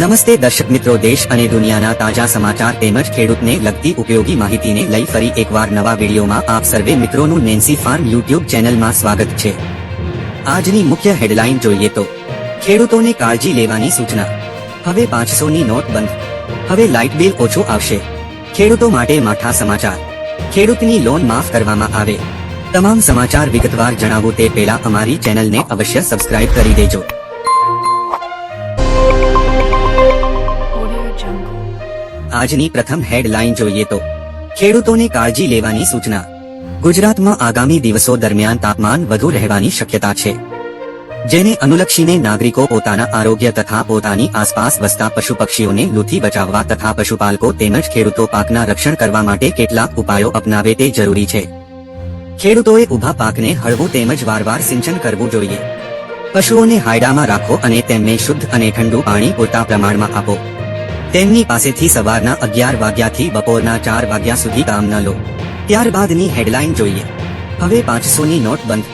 નમસ્તે દર્શક મિત્રો, દેશ અને દુનિયાના તાજા સમાચાર તેમજ ખેડૂતને લગતી ઉપયોગી માહિતીને લઈ ફરી એકવાર નવા વિડીયોમાં આપ સર્વે મિત્રોનું નેન્સી ફાર્મ યુટ્યુબ ચેનલમાં સ્વાગત છે. આજની મુખ્ય હેડલાઇન જોઈએ તો, ખેડૂતોને કાળજી લેવાની સૂચના. હવે પાંચસોની નોટ બંધ. હવે લાઇટ બિલ ઓછું આવશે. ખેડૂતો માટે માઠા સમાચાર. ખેડૂતની લોન માફ કરવામાં આવે. તમામ સમાચાર વિગતવાર જણાવું તે પહેલા અમારી ચેનલને અવશ્ય સબસ્ક્રાઇબ કરી દેજો. આજની પ્રથમ હેડલાઇન જોઈએ તો, ખેડૂતોને કાળજી લેવાની સૂચના. ગુજરાતમાં આગામી દિવસો દરમિયાન તાપમાન વધુ રહેવાની શક્યતા છે. જેને અનુલક્ષીને નાગરિકો પોતાના આરોગ્ય તથા પોતાની આસપાસ વસતા પશુ પક્ષીઓને લૂથી બચાવવા તથા પશુપાલકો તેમજ ખેડૂતો પાકના રક્ષણ કરવા માટે કેટલાક ઉપાયો અપનાવે તે જરૂરી છે. ખેડૂતોએ ઊભા પાકને હળવું તેમજ વારવાર સિંચન કરવું જોઈએ. પશુઓને હાયડામાં રાખો અને તેમને શુદ્ધ અને ઠંડુ પાણી પૂરતા પ્રમાણમાં આપો. તેમની પાસેથી સવારના અગિયાર વાગ્યાથી બપોરના ચાર વાગ્યા સુધી કામ ન લો. ત્યારબાદની હેડલાઇન જોઈએ. હવે પાંચસોની નોટ બંધ.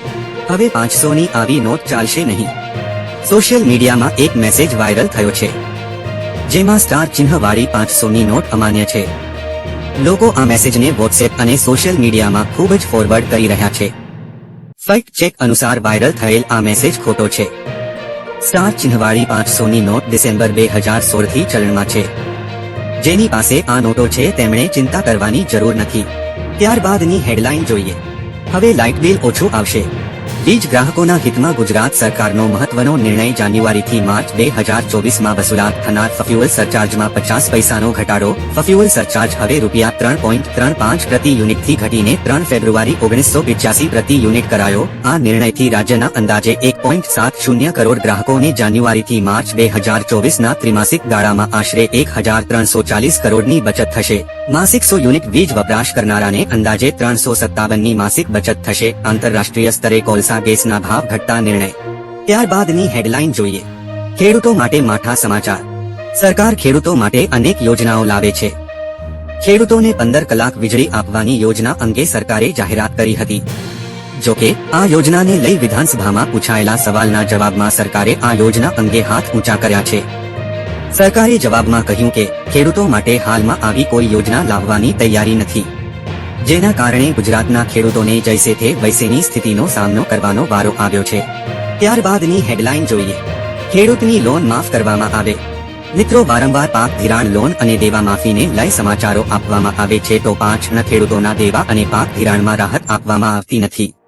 હવે પાંચસોની આવી નોટ ચાલશે નહીં. સોશિયલ મીડિયામાં એક મેસેજ વાયરલ થયો છે. જેમાં સ્ટાર ચિહ્નવાળી પાંચસોની નોટ અમાન્ય છે. લોકો આ મેસેજને વોટ્સએપ અને સોશિયલ મીડિયામાં ખૂબ જ ફોરવર્ડ કરી રહ્યા છે. ફેક્ટ ચેક અનુસાર વાયરલ થયેલ આ મેસેજ ખોટો છે. સ્ટાર ચિહ્નવાળી પાંચસોની નોટ ડિસેમ્બર બે હજાર સોળથી ચલણમાં છે. જેની પાસે આ નોટો છે તેમણે ચિંતા કરવાની જરૂર નથી. ત્યારબાદની હેડલાઇન જોઈએ. હવે લાઇટ બિલ ઓછું આવશે. વીજ ગ્રાહકોના હિતમાં ગુજરાત સરકારનો મહત્વનો નિર્ણય જાન્યુઆરીથી માર્ચ બે હજાર ચોવીસમાં વસૂલાત થનાર ફ્યુઅલ સરચાર્જમાં પચાસ પૈસાનો ઘટાડો. ફ્યુઅલ સરચાર્જ હવે રૂપિયા ત્રણ પોઈન્ટ ત્રણ પાંચ પ્રતિ યુનિટથી ઘટીને ત્રણ ફેબ્રુઆરી ઓગણીસો પિચ્યાસી પ્રતિ યુનિટ કરાયો. આ નિર્ણયથી રાજ્યના અંદાજે એક પોઈન્ટ સાત શૂન્ય કરોડ ગ્રાહકોને જાન્યુઆરીથી માર્ચ બે હજાર ચોવીસના ત્રિમાસિક ગાળામાં આશરે એક હજાર ત્રણસો ચાલીસ કરોડની બચત થશે. માસિક સો યુનિટ વીજ વપરાશ કરનારાને અંદાજે ત્રણસો સત્તાવનની માસિક બચત થશે. આંતરરાષ્ટ્રીય સ્તરે કોલસા ગેસના ભાવ ઘટતા નિર્ણય. ત્યારબાદની હેડલાઇન જોઈએ. ખેડૂતો માટે માઠા સમાચાર. સરકાર ખેડૂતો માટે અનેક યોજનાઓ લાવે છે. ખેડૂતોને પંદર કલાક વીજળી આપવાની યોજના અંગે સરકારે જાહેરાત કરી હતી. જોકે આ યોજનાને લઈ વિધાનસભામાં પૂછાયેલા સવાલના જવાબમાં સરકારે આ યોજના અંગે હાથ ઊંચા કર્યા છે. સરકારે જવાબમાં કહ્યું કે, ખેડૂતો માટે હાલમાં આવી કોઈ યોજના લાવવાની તૈયારી નથી. જેના કારણે ગુજરાતના ખેડૂતોને જૈસે તે વૈસેની સ્થિતિનો સામનો કરવાનો વારો આવ્યો છે. ત્યારબાદની હેડલાઇન જોઈએ. ખેડૂતની લોન માફ કરવામાં આવે. મિત્રો, વારંવાર પાક ધિરાણ લોન અને દેવા માફીને લઈ સમાચારો આપવામાં આવે છે તો પાંચ ન ખેડૂતોના દેવા અને પાક ધિરાણમાં રાહત આપવામાં આવતી નથી.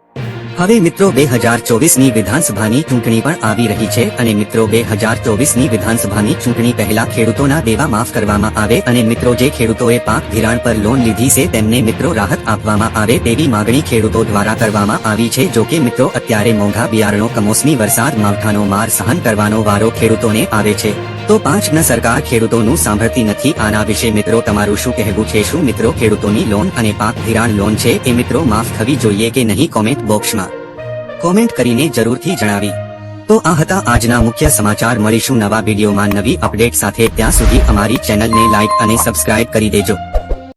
હવે મિત્રો બે હજાર ચોવીસની વિધાનસભાની ચૂંટણી પણ આવી રહી છે અને મિત્રો બે હજાર ચોવીસની વિધાનસભાની ચૂંટણી પહેલા ખેડૂતોના દેવા માફ કરવામાં આવે અને મિત્રો જે ખેડૂતોએ પાક ધિરાણ પર લોન લીધી છે તેમને મિત્રો રાહત આપવામાં આવે તેવી માગણી ખેડૂતો દ્વારા કરવામાં આવી છે. જો કે મિત્રો અત્યારે મોંઘા બિયારણો, કમોસમી વરસાદ, માવઠાનો માર સહન કરવાનો વારો ખેડૂતોને આવે છે. તો પાંચ ન સરકાર ખેડૂતોનું સાંભળતી નથી. આના વિશે મિત્રો તમારું શું કહેવું છે? શું મિત્રો ખેડૂતોની લોન અને પાક ધિરાણ લોન છે એ મિત્રો માફ થવી જોઈએ કે નહીં કોમેન્ટ બોક્સમાં કોમેન્ટ કરીને જરૂરથી જણાવી. તો આ હતા આજના મુખ્ય સમાચાર. મળીશું નવા વિડીયોમાં નવી અપડેટ સાથે. ત્યાં સુધી અમારી ચેનલને લાઇક અને સબસ્ક્રાઇબ કરી દેજો.